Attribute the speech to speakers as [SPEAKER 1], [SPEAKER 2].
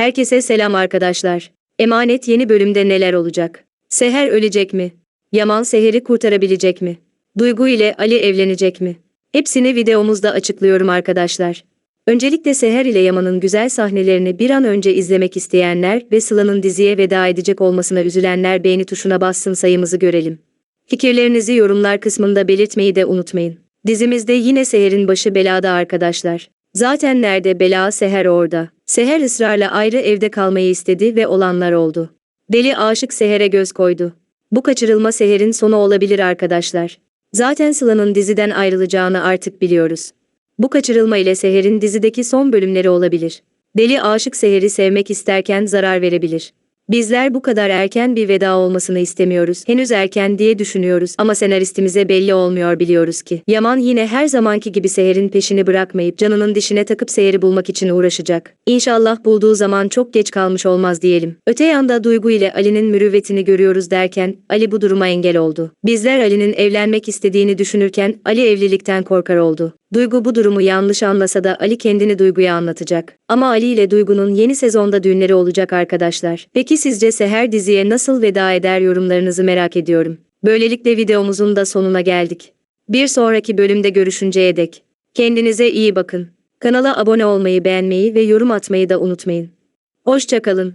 [SPEAKER 1] Herkese selam arkadaşlar. Emanet yeni bölümde neler olacak? Seher ölecek mi? Yaman Seher'i kurtarabilecek mi? Duygu ile Ali evlenecek mi? Hepsini videomuzda açıklıyorum arkadaşlar. Öncelikle Seher ile Yaman'ın güzel sahnelerini bir an önce izlemek isteyenler ve Sıla'nın diziye veda edecek olmasına üzülenler beğeni tuşuna bassın sayımızı görelim. Fikirlerinizi yorumlar kısmında belirtmeyi de unutmayın. Dizimizde yine Seher'in başı belada arkadaşlar. Zaten nerede bela Seher orada. Seher ısrarla ayrı evde kalmayı istedi ve olanlar oldu. Deli aşık Seher'e göz koydu. Bu kaçırılma Seher'in sonu olabilir arkadaşlar. Zaten Sıla'nın diziden ayrılacağını artık biliyoruz. Bu kaçırılma ile Seher'in dizideki son bölümleri olabilir. Deli aşık Seher'i sevmek isterken zarar verebilir. Bizler bu kadar erken bir veda olmasını istemiyoruz. Henüz erken diye düşünüyoruz ama senaristimize belli olmuyor biliyoruz ki. Yaman yine her zamanki gibi Seher'in peşini bırakmayıp canının dişine takıp Seher'i bulmak için uğraşacak. İnşallah bulduğu zaman çok geç kalmış olmaz diyelim. Öte yanda Duygu ile Ali'nin mürüvvetini görüyoruz derken Ali bu duruma engel oldu. Bizler Ali'nin evlenmek istediğini düşünürken Ali evlilikten korkar oldu. Duygu bu durumu yanlış anlasa da Ali kendini Duygu'ya anlatacak. Ama Ali ile Duygu'nun yeni sezonda düğünleri olacak arkadaşlar. Peki sizce Seher diziye nasıl veda eder yorumlarınızı merak ediyorum. Böylelikle videomuzun da sonuna geldik. Bir sonraki bölümde görüşünceye dek. Kendinize iyi bakın. Kanala abone olmayı, beğenmeyi ve yorum atmayı da unutmayın. Hoşçakalın.